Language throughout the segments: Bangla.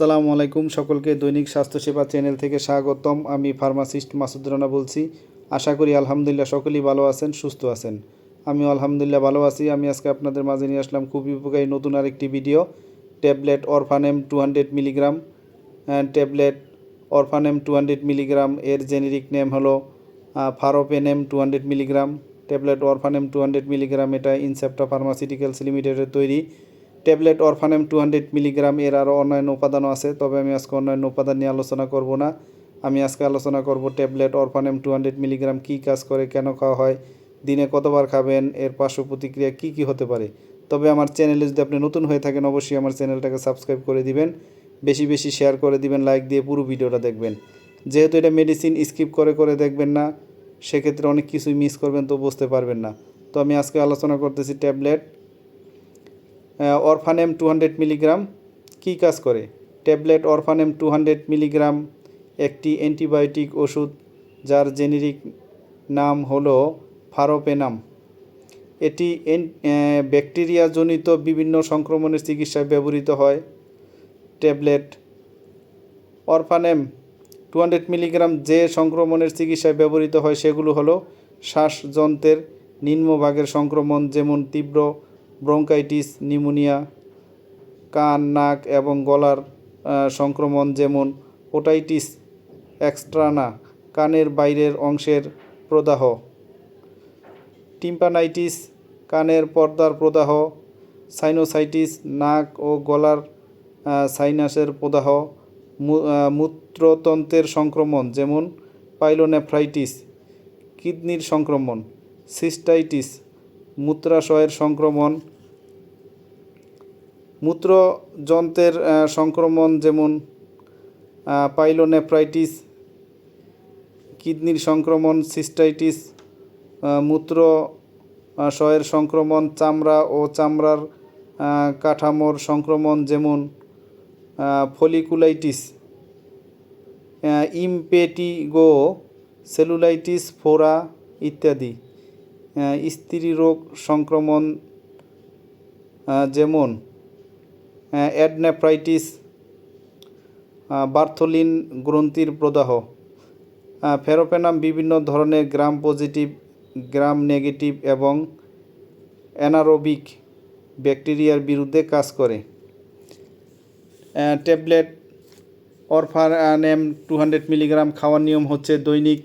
আসসালামু আলাইকুম সকলকে দৈনিক স্বাস্থ্যসেবা চ্যানেল থেকে স্বাগতম। আমি ফার্মাসিস্ট মাসুদ রানা বলছি। আশা করি আলহামদুলিল্লাহ সকলেই ভালো আছেন, সুস্থ আছেন। আমি আলহামদুলিল্লাহ ভালো আছি। আমি আজকে আপনাদের মাঝে নিয়ে আসলাম খুবই উপকারী নতুন আরেকটি video. Tablet Orfanem two hundred milligram. Tablet Orfanem two hundred milligram. এর জেনেরিক নেম হলো faropenem two hundred milligram. Tablet Orfanem two hundred milligram. এটা ইনসেপ্টা ফার্মাসিউটিক্যালস লিমিটেডের তৈরি। Tablet Orfanem two hundred milligram, এর আরও অন্যান্য উপাদানও আছে, তবে আমি আজকে অন্যান্য উপাদান নিয়ে আলোচনা করব না। আমি আজকে আলোচনা করব tablet Orfanem two hundred milligram কী কাজ করে, কেন খাওয়া হয়, দিনে কতবার খাবেন, এর পার্শ্ব প্রতিক্রিয়া কী কী হতে পারে। তবে আমার চ্যানেলে যদি আপনি নতুন হয়ে থাকেন, অবশ্যই আমার চ্যানেলটাকে সাবস্ক্রাইব করে দিবেন, বেশি বেশি শেয়ার করে দিবেন, লাইক দিয়ে পুরো ভিডিওটা দেখবেন। যেহেতু এটা মেডিসিন স্কিপ করে করে দেখবেন না, সেক্ষেত্রে অনেক কিছুই মিস করবেন, তো বুঝতে পারবেন না। তো আমি আজকে আলোচনা করতেছি tablet Orfanem two hundred milligram. কী কাজ করে? Tablet Orfanem two hundred milligram, একটি অ্যান্টিবায়োটিক ওষুধ, যার জেনেরিক নাম হলো ফারোপেনাম। এটি ব্যাকটেরিয়াজনিত বিভিন্ন সংক্রমণের চিকিৎসায় ব্যবহৃত হয়। Tablet Orfanem two hundred milligram যে সংক্রমণের চিকিৎসায় ব্যবহৃত হয়, সেগুলো হলো শ্বাসযন্ত্রের নিম্নভাগের সংক্রমণ, যেমন তীব্র ব্রঙ্কাইটিস নিউমোনিয়া কান, নাক এবং গলার সংক্রমণ যেমন ওটাইটিস এক্সট্রানা কানের বাইরের অংশের প্রদাহ। টিম্পানাইটিস, কানের পর্দার প্রদাহ। সাইনোসাইটিস, নাক ও গলার সাইনাসের প্রদাহ। মূত্রতন্ত্রের সংক্রমণ যেমন পাইলোনেফ্রাইটিস, কিডনির সংক্রমণ, সিস্টাইটিস মূত্রাশয়ের সংক্রমণ মূত্রযন্ত্রের সংক্রমণ যেমন পাইলোনেফ্রাইটিস কিডনির সংক্রমণ সিস্টাইটিস আহ, মূত্র আহ, শয়ের সংক্রমণ চামড়া ও চামড়ার কাঠামোর সংক্রমণ যেমন ফলিকুলাইটিস ইমপেটিগো সেলুলাইটিস ফোরা ইত্যাদি। স্ত্রী রোগ সংক্রমণ যেমন অ্যাডনেফ্রাইটিস বার্থলিন গ্রন্থির প্রদাহ ফেরোপেনাম বিভিন্ন ধরনের গ্রাম পজিটিভ গ্রাম নেগেটিভ এবং অ্যানারোবিক ব্যাকটেরিয়ার বিরুদ্ধে কাজ করে। Tablet Orfanem two hundred milligram খাওয়ার নিয়ম হচ্ছে দৈনিক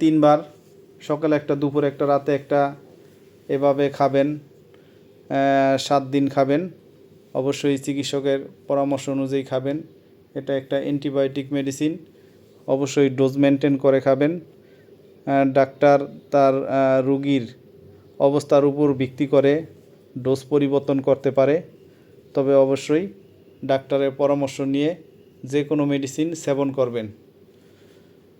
তিনবার। সকালে একটা, দুপুর একটা, রাতে একটা, এভাবে খাবেন সাত দিন খাবেন। অবশ্যই চিকিৎসকের পরামর্শ অনুযায়ী খাবেন। এটা একটা অ্যান্টিবায়োটিক মেডিসিন। অবশ্যই ডোজ মেনটেন করে খাবেন। ডাক্তার তার রুগীর অবস্থার উপর ভিত্তি করে ডোজ পরিবর্তন করতে পারে। তবে অবশ্যই ডাক্তারের পরামর্শ নিয়ে যে কোনো মেডিসিন সেবন করবেন।